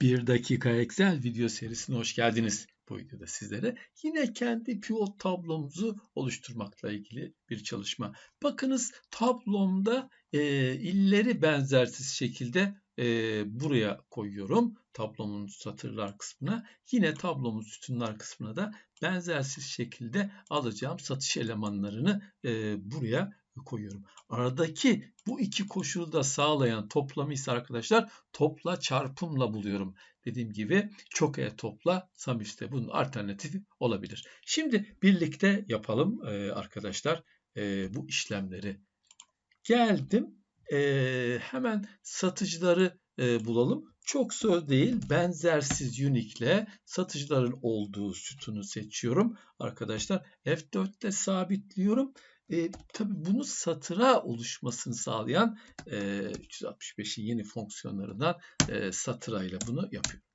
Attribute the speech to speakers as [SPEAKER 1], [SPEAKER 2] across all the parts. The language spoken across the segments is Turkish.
[SPEAKER 1] 1 dakika Excel video serisine hoş geldiniz. Bu videoda sizlere yine kendi pivot tablomuzu oluşturmakla ilgili bir çalışma. Bakınız tablomda e, illeri benzersiz şekilde e, buraya koyuyorum. Tablomun satırlar kısmına. Yine tablomun sütunlar kısmına da benzersiz şekilde alacağım satış elemanlarını e, buraya koyuyorum. Aradaki bu iki koşulu da sağlayan toplamı ise arkadaşlar topla çarpımla buluyorum. Dediğim gibi çok e topla sum üste bunun alternatifi olabilir. Şimdi birlikte yapalım e, arkadaşlar e, bu işlemleri. Geldim e, hemen satıcıları e, bulalım. Çok söz değil benzersiz unique satıcıların olduğu sütunu seçiyorum. Arkadaşlar F4'te sabitliyorum. E, tabii bunu satıra oluşmasını sağlayan e, 365'in yeni fonksiyonlarından e, satırayla bunu yapıyorum.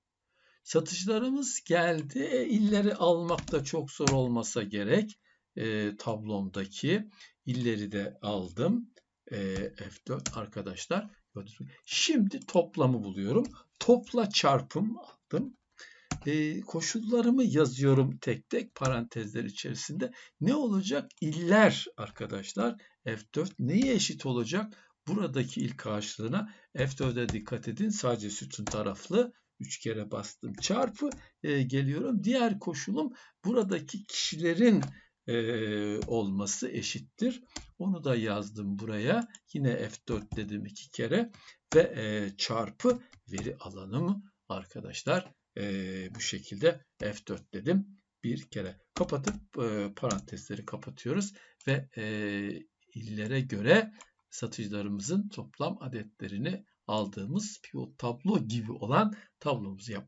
[SPEAKER 1] Satıcılarımız geldi. E, illeri almak da çok zor olmasa gerek. E, tablomdaki illeri de aldım. E, F4 arkadaşlar. Şimdi toplamı buluyorum. Topla çarpım aldım e, koşullarımı yazıyorum tek tek parantezler içerisinde. Ne olacak? İller arkadaşlar. F4 neye eşit olacak? Buradaki ilk karşılığına F4'e dikkat edin. Sadece sütun taraflı. 3 kere bastım çarpı e, geliyorum. Diğer koşulum buradaki kişilerin e, olması eşittir. Onu da yazdım buraya. Yine F4 dedim iki kere ve e, çarpı veri alanım arkadaşlar e, bu şekilde F4 dedim. Bir kere kapatıp e, parantezleri kapatıyoruz ve e, illere göre satıcılarımızın toplam adetlerini aldığımız pivot tablo gibi olan tablomuzu yapmak